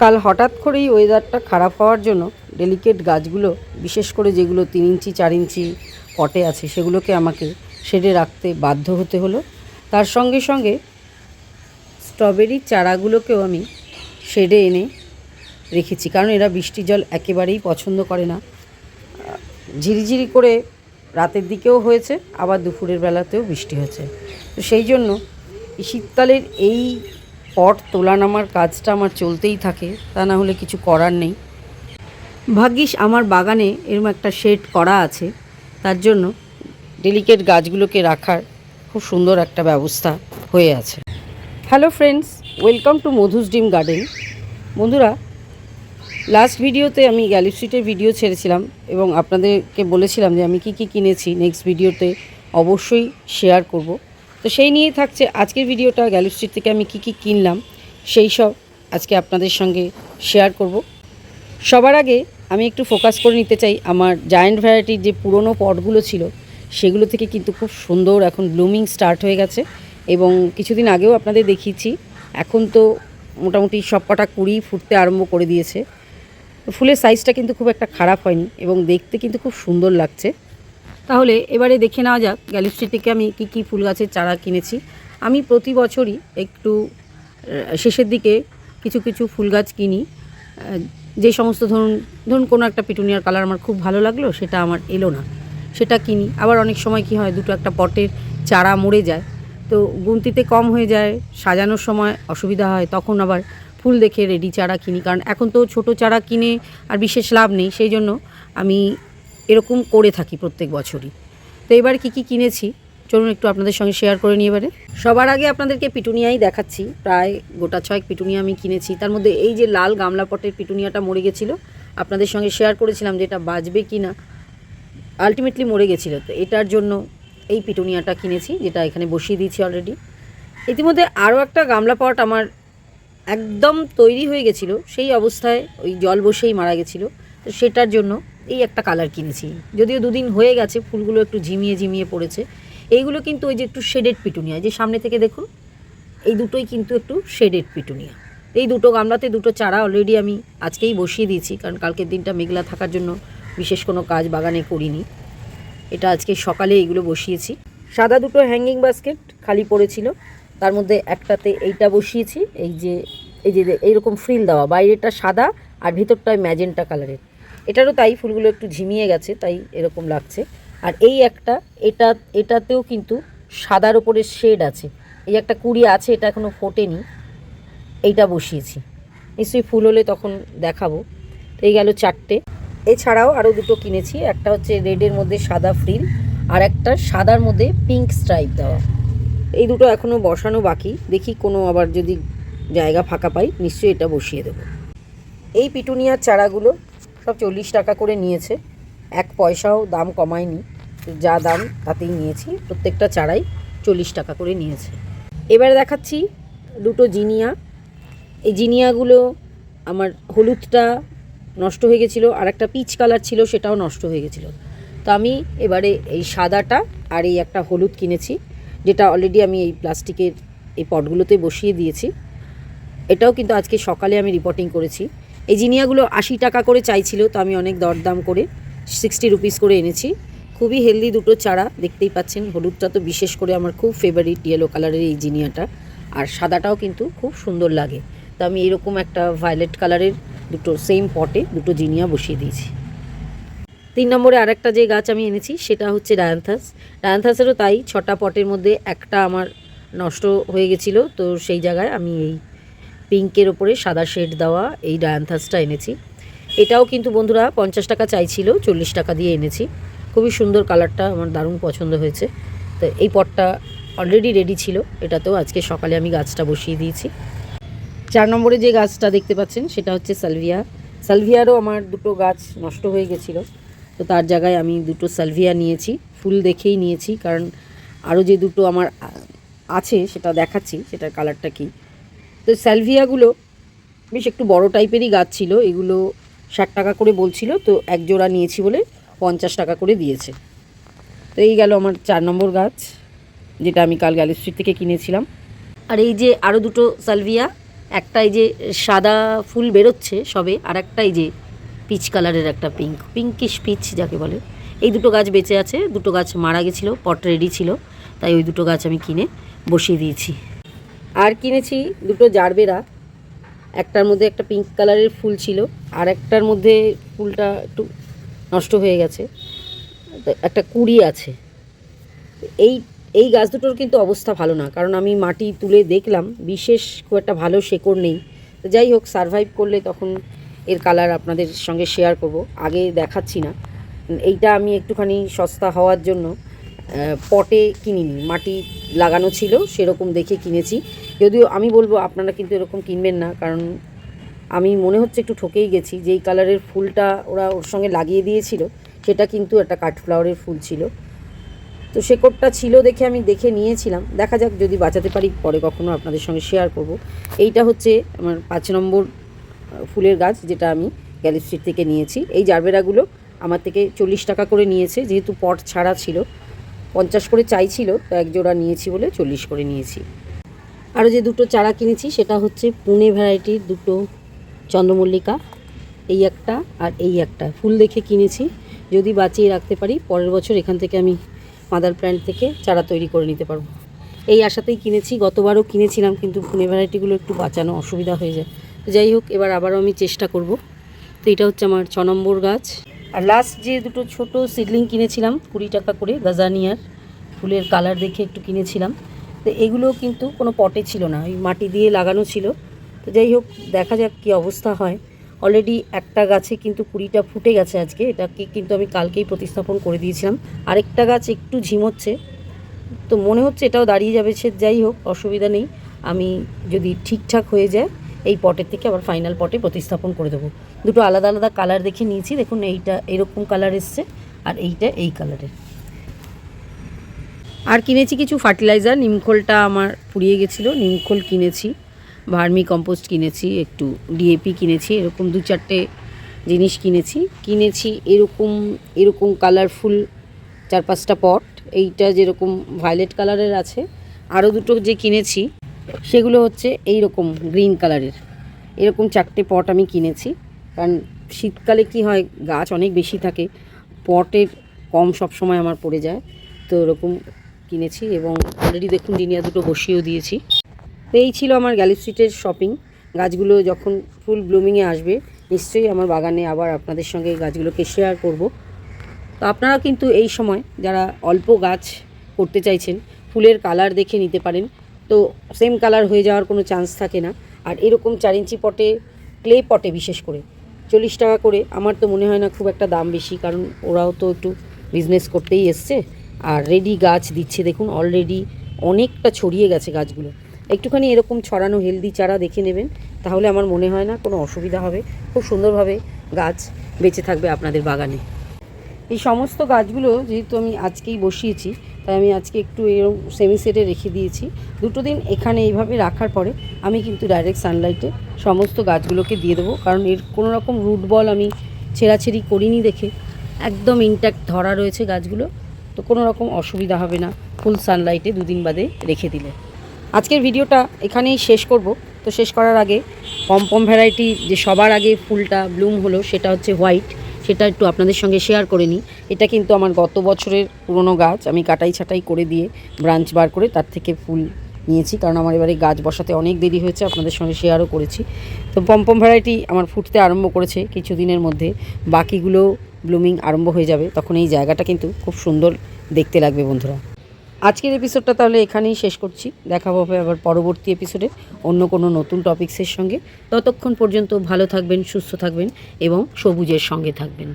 কাল হঠাৎ করেই ওয়েদারটা খারাপ হওয়ার জন্য ডেলিকেট গাছগুলো, বিশেষ করে যেগুলো তিন ইঞ্চি, চার ইঞ্চি পটে আছে, সেগুলোকে আমাকে শেডে রাখতে বাধ্য হতে হলো। তার সঙ্গে সঙ্গে স্ট্রবেরির চারাগুলোকেও আমি শেডে এনে রেখেছি, কারণ এরা বৃষ্টি জল একেবারেই পছন্দ করে না। ঝিরিঝিরি করে রাতের দিকেও হয়েছে, আবার দুপুরের বেলাতেও বৃষ্টি হয়েছে। তো সেই জন্য শীতকালের এই পট তোলা নামার কাজটা আমার চলতেই থাকে, তা না হলে কিছু করার নেই। ভাগ্যিস আমার বাগানে এরকম একটা শেড করা আছে, তার জন্য ডেলিকেট গাছগুলোকে রাখার খুব সুন্দর একটা ব্যবস্থা হয়ে আছে। Hello friends welcome to Madhu's ডিম গার্ডেন বন্ধুরা লাস্ট ভিডিওতে আমি গ্যালি স্ট্রিটের ভিডিও ছেড়েছিলাম এবং আপনাদেরকে বলেছিলাম যে আমি কি কি কিনেছি নেক্সট ভিডিওতে অবশ্যই শেয়ার করব। তো সেই নিয়েই থাকছে আজকের ভিডিওটা গ্যালি স্ট্রিট থেকে আমি কি কি কিনলাম, সেই সব আজকে আপনাদের সঙ্গে শেয়ার করব। সবার আগে আমি একটু ফোকাস করে নিতে চাই, আমার জায়েন্ট ভ্যারাইটির যে পুরনো পটগুলো ছিল, সেগুলো থেকে কিন্তু খুব সুন্দর এখন ব্লুমিং স্টার্ট হয়ে গেছে এবং কিছুদিন আগেও আপনাদের দেখিয়েছি, এখন তো মোটামুটি সব কটা কুড়ি ফুটতে আরম্ভ করে দিয়েছে। ফুলের সাইজটা কিন্তু খুব একটা খারাপ হয়নি এবং দেখতে কিন্তু খুব সুন্দর লাগছে। তাহলে এবারে দেখে নেওয়া যাক গ্যালিস্ট্রি থেকে আমি কী কী ফুল গাছের চারা কিনেছি। আমি প্রতি বছরই একটু শেষের দিকে কিছু কিছু ফুল গাছ কিনি যে সমস্ত ধরুন ধরুন কোনো একটা পিটুনিয়ার কালার আমার খুব ভালো লাগল, সেটা আমার এলো না। সেটা কিনি। আবার অনেক সময় কি হয়, দুটো একটা পটের চারা মরে যায়। তো গুনতিতে কম হয়ে যায়, সাজানোর সময় অসুবিধা হয়, তখন আবার ফুল দেখে রেডি চারা কিনি। কারণ এখন তো ছোট চারা কিনে আর বিশেষ লাভ নেই। সেই জন্য আমি এরকম করে থাকি প্রত্যেক বছরই। তো এবার কি কি কিনেছি? চলুন একটু আপনাদের সঙ্গে শেয়ার করে নিই এবারে। সবার আগে আপনাদেরকে পিটুনিয়াই দেখাচ্ছি। প্রায় গোটা ছয়েক পিটুনিয়া আমি কিনেছি। তার মধ্যে এই যে লাল গামলা পটের পিটুনিয়াটা মরে গেছিল, আপনাদের সঙ্গে শেয়ার করেছিলাম যে এটা বাঁচবে কি না। আলটিমেটলি মরে গেছিল। তো এটার জন্য এই পিটুনিয়াটা কিনেছি, যেটা এখানে বসিয়ে দিয়েছি অলরেডি ইতিমধ্যে আরও একটা গামলা পট আমার একদম তৈরি হয়ে গেছিল। সেই অবস্থায় ওই জল বসেই মারা গেছিল। তো সেটার জন্য এই একটা কালার কিনেছি। যদিও দুদিন হয়ে গেছে, ফুলগুলো একটু ঝিমিয়ে ঝিমিয়ে পড়েছে। এইগুলো কিন্তু ওই যে একটু শেডেড পিটুনিয়া, যে সামনে থেকে দেখুন, এই দুটোই কিন্তু একটু শেডেড পিটুনিয়া। এই দুটো গামলাতে, দুটো চারা অলরেডি আমি আজকেই বসিয়ে দিয়েছি, কারণ কালকের দিনটা মেঘলা থাকার জন্য বিশেষ কোনো কাজ বাগানে করিনি। এটা আজকে সকালে এইগুলো বসিয়েছি। সাদা দুটো হ্যাঙ্গিং বাস্কেট খালি পড়েছিল। তার মধ্যে একটাতে এইটা বসিয়েছি, এই যে এই যে, এইরকম ফ্রিল দেওয়া বাইরেটা সাদা আর ভিতরটায় ম্যাজেন্টা কালারের এটারও তাই ফুলগুলো একটু ঝিমিয়ে গেছে, তাই এরকম লাগছে। আর এই একটা, এটা, এটাতেও কিন্তু সাদার ওপরে শেড আছে। এই একটা কুড়ি আছে, এটা এখনও ফোটেনি। এইটা বসিয়েছি। নিশ্চয়ই ফুল হলে তখন দেখাবো। তো এই গেল চারটে। এছাড়াও আরও দুটো কিনেছি, একটা হচ্ছে রেডের মধ্যে সাদা ফ্রিল, আর একটা সাদার মধ্যে পিঙ্ক স্ট্রাইপ দেওয়া। এই দুটো এখনও বসানো বাকি, দেখি কোনো আবার যদি জায়গা ফাঁকা পাই, নিশ্চয়ই এটা বসিয়ে দেবো। এই পিটুনিয়ার চারাগুলো সব চল্লিশ টাকা করে নিয়েছে। এক পয়সাও দাম কমায়নি। যা দাম তাতেই নিয়েছি। প্রত্যেকটা চারাই চল্লিশ টাকা করে নিয়েছে। এবার দেখাচ্ছি দুটো জিনিয়া। এই জিনিয়াগুলো আমার হলুদটা নষ্ট হয়ে গেছিল আর একটা পিচ কালার ছিল, সেটাও নষ্ট হয়ে গেছিল। তো আমি এবারে এই সাদাটা আর এই একটা হলুদ কিনেছি, যেটা অলরেডি আমি এই প্লাস্টিকের এই পটগুলোতে বসিয়ে দিয়েছি। এটাও কিন্তু আজকে সকালে আমি রিপোর্টিং করেছি। এই জিনিয়াগুলো আশি টাকা করে চাইছিল, তো আমি অনেক দরদাম করে সিক্সটি রুপিস করে এনেছি। খুবই হেলদি দুটো চারা, দেখতেই পাচ্ছেন, হলুদটা তো বিশেষ করে আমার খুব ফেভারিট ইয়েলো কালারের এই জিনিয়াটা। আর সাদাটাও কিন্তু খুব সুন্দর লাগে। তো আমি এরকম একটা ভায়োলেট কালারের দুটো সেম পটে দুটো জিনিয়া বসিয়ে দিয়েছি। তিন নম্বরে আরেকটা যে গাছ আমি এনেছি, সেটা হচ্ছে ডায়ান্থাস। ডায়ান্থাসেরও তাই, ছটা পটের মধ্যে একটা আমার নষ্ট হয়ে গেছিল, তো সেই জায়গায় আমি এই পিঙ্কের ওপরে সাদা শেড দেওয়া এই ডায়ান্থাসটা এনেছি। এটাও কিন্তু বন্ধুরা পঞ্চাশ টাকা চাইছিল, চল্লিশ টাকা দিয়ে এনেছি। খুবই সুন্দর কালারটা, আমার দারুণ পছন্দ হয়েছে। তো এই পটটা অলরেডি রেডি ছিল, এটাতেও আজকে সকালে আমি গাছটা বসিয়ে দিয়েছি। চার নম্বরে যে গাছটা দেখতে পাচ্ছেন, সেটা হচ্ছে সালভিয়া। সালভিয়ারও আমার দুটো গাছ নষ্ট হয়ে গেছিল, তো তার জায়গায় আমি দুটো সালভিয়া নিয়েছি, ফুল দেখেই নিয়েছি, কারণ আরও যে দুটো আমার আছে, সেটা দেখাচ্ছি, সেটার কালারটা কি। তো স্যালভিয়াগুলো বেশ একটু বড় টাইপেরই গাছ ছিল, এগুলো ষাট টাকা করে বলছিল, তো এক জোড়া নিয়েছি বলে পঞ্চাশ টাকা করে দিয়েছে। তো এই গেল আমার চার নম্বর গাছ, যেটা আমি কাল গ্যালি স্ট্রিট থেকে কিনেছিলাম। আর এই যে আরও দুটো সালভিয়া একটাই যে সাদা ফুল বেরোচ্ছে সবে, আর একটাই যে পিচ কালারের একটা পিঙ্ক, পিঙ্কিশ পিচ যাকে বলে। এই দুটো গাছ বেঁচে আছে, দুটো গাছ মারা গেছিল, পট রেডি ছিল, তাই ওই দুটো গাছ আমি কিনে বসিয়ে দিয়েছি। আর কিনেছি দুটো জারবেরা, একটার মধ্যে একটা পিঙ্ক কালারের ফুল ছিল, আর একটার মধ্যে ফুলটা একটু নষ্ট হয়ে গেছে। একটা কুড়ি আছে। এই এই গাছ দুটোর কিন্তু অবস্থা ভালো না, কারণ আমি মাটি তুলে দেখলাম, বিশেষ খুব একটা ভালো শেকড় নেই। যাই হোক সারভাইভ করলে তখন এর কালার আপনাদের সঙ্গে শেয়ার করব। আগে দেখাচ্ছি না। এইটা আমি একটুখানি সস্তা হওয়ার জন্য পটে কিনিনি। মাটি লাগানো ছিল, সেরকম দেখে কিনেছি। যদিও আমি বলব আপনারা কিন্তু এরকম কিনবেন না, কারণ আমি মনে হচ্ছে একটু ঠকেই গেছি, যেই কালারের ফুলটা ওরা ওর সঙ্গে লাগিয়ে দিয়েছিল, সেটা কিন্তু একটা কাঠফ্লাওয়ারের ফুল ছিল। তো সে শেকড়টা ছিল দেখে আমি দেখে নিয়েছিলাম, দেখা যাক যদি বাঁচাতে পারি, পরে কখনো আপনাদের সঙ্গে শেয়ার করব। এইটা হচ্ছে আমার পাঁচ নম্বর ফুলের গাছ যেটা আমি গ্যালি স্ট্রিট থেকে নিয়েছি। এই জারবেরাগুলো আমার থেকে চল্লিশ টাকা করে নিয়েছে, যেহেতু পট ছাড়া ছিল, পঞ্চাশ করে চাইছিল, তো এক জোড়া নিয়েছি বলে চল্লিশ করে নিয়েছি। আরও যে দুটো চারা কিনেছি, সেটা হচ্ছে পুনে ভ্যারাইটির দুটো চন্দ্রমল্লিকা, এই একটা আর এই একটা। ফুল দেখে কিনেছি, যদি বাঁচিয়ে রাখতে পারি, পরের বছর এখান থেকে আমি মাদার প্ল্যান্ট থেকে চারা তৈরি করে নিতে পারব। এই আশাতেই কিনেছি, গতবারও কিনেছিলাম, কিন্তু পুনে ভ্যারাইটিগুলো একটু বাঁচানো অসুবিধা হয়ে যায়। যাই হোক, এবার আবারও আমি চেষ্টা করব। তো এটা হচ্ছে আমার ছ নম্বর গাছ। আর লাস্ট যে দুটো ছোট সিডলিং কিনেছিলাম, কুড়ি টাকা করে গাজানিয়ার ফুলের কালার দেখে একটু কিনেছিলাম। তো এগুলো কিন্তু কোনো পটে ছিল না, ওই মাটি দিয়ে লাগানো ছিল। তো যাই হোক, দেখা যাক কী অবস্থা হয়। অলরেডি একটা গাছে কিন্তু কুড়িটা ফুটে গেছে আজকে, এটাকে কিন্তু আমি কালকেই প্রতিস্থাপন করে দিয়েছিলাম। আরেকটা গাছ একটু ঝিমোচ্ছে তো মনে হচ্ছে এটাও দাঁড়িয়ে যাবে সে, যাই হোক, অসুবিধা নেই। আমি যদি ঠিকঠাক হয়ে যায়, এই পটের থেকে আবার ফাইনাল পটে প্রতিস্থাপন করে দেবো। দুটো আলাদা আলাদা কালার দেখে নিয়েছি, দেখুন এইটা এরকম কালার এসছে, আর এইটা এই কালারের আর কিনেছি কিছু ফার্টিলাইজার নিমখোলটা আমার পুড়িয়ে গেছিল। নিমখোল কিনেছি, ভার্মি কম্পোস্ট কিনেছি, একটু ডিএপি কিনেছি, এরকম দু চারটে জিনিস কিনেছি। কিনেছি এরকম এরকম কালারফুল চার পাঁচটা পট এইটা যেরকম ভায়োলেট কালারের আছে। আরও দুটো যে কিনেছি, সেগুলো হচ্ছে এই রকম গ্রিন কালারের এরকম চারটে পট আমি কিনেছি। কারণ শীতকালে কি হয়, গাছ অনেক বেশি থাকে পটের কম সব সময় আমার পড়ে যায়। তো এরকম কিনেছি এবং অলরেডি দেখুন ডিনিয়া দুটো বসিয়েও দিয়েছি। তো এই ছিল আমার গ্যালিস্ট্রিটের শপিং গাছগুলো যখন ফুল ব্লুমিংয়ে আসবে, নিশ্চয়ই আমার বাগানে আবার আপনাদের সঙ্গে গাছগুলোকে শেয়ার করব। তো আপনারা কিন্তু এই সময় যারা অল্প গাছ করতে চাইছেন, ফুলের কালার দেখে নিতে পারেন। তো সেম কালার হয়ে যাওয়ার কোনো চান্স থাকে না। আর এরকম চার ইঞ্চি পটে ক্লে পটে বিশেষ করে, চল্লিশ টাকা করে, আমার তো মনে হয় না খুব একটা দাম বেশি, কারণ ওরাও তো একটু বিজনেস করতেই এসছে। আর রেডি গাছ দিচ্ছে। দেখুন অলরেডি অনেকটা ছড়িয়ে গেছে গাছগুলো। একটুখানি এরকম ছড়ানো হেলদি চারা দেখে নেবেন, তাহলে আমার মনে হয় না কোনো অসুবিধা হবে। খুব সুন্দরভাবে গাছ বেঁচে থাকবে আপনাদের বাগানে। এই সমস্ত গাছগুলো যেহেতু আমি আজকেই বসিয়েছি, তাই আমি আজকে একটু এরকম সেমি সেটে রেখে দিয়েছি। দুটো দিন এখানে এইভাবে রাখার পরে আমি কিন্তু ডাইরেক্ট সানলাইটে সমস্ত গাছগুলোকে দিয়ে দেবো। কারণ এর কোনো রকম রুট বল আমি ছেঁড়াছেড়ি করিনি দেখে। একদম ইনট্যাক্ট ধরা রয়েছে গাছগুলো। তো কোনো রকম অসুবিধা হবে না ফুল সানলাইটে দুদিন বাদে রেখে দিলে। আজকের ভিডিওটা এখানেই শেষ করব। তো শেষ করার আগে পমপম ভ্যারাইটি যে সবার আগে ফুলটা ব্লুম হলো, সেটা হচ্ছে হোয়াইট সেটা একটু আপনাদের সঙ্গে শেয়ার করে নিই। এটা কিন্তু আমার গত বছরের পুরনো গাছ, আমি কাটাই ছাটাই করে দিয়ে ব্রাঞ্চ বার করে তার থেকে ফুল নিয়েছি, কারণ আমার এবারে গাছ বসাতে অনেক দেরি হয়েছে, আপনাদের সঙ্গে শেয়ারও করেছি। তো পমপম ভ্যারাইটি আমার ফুটতে আরম্ভ করেছে কিছুদিনের মধ্যে, বাকিগুলো ব্লুমিং আরম্ভ হয়ে যাবে, তখন এই জায়গাটা কিন্তু খুব সুন্দর দেখতে লাগবে বন্ধুরা। আজকের এপিসোডটা তাহলে এখানেই শেষ করছি দেখা হবে আবার পরবর্তী এপিসোডে অন্য কোনো নতুন টপিক্সের সঙ্গে। ততক্ষণ পর্যন্ত ভালো থাকবেন, সুস্থ থাকবেন এবং সবুজের সঙ্গে থাকবেন।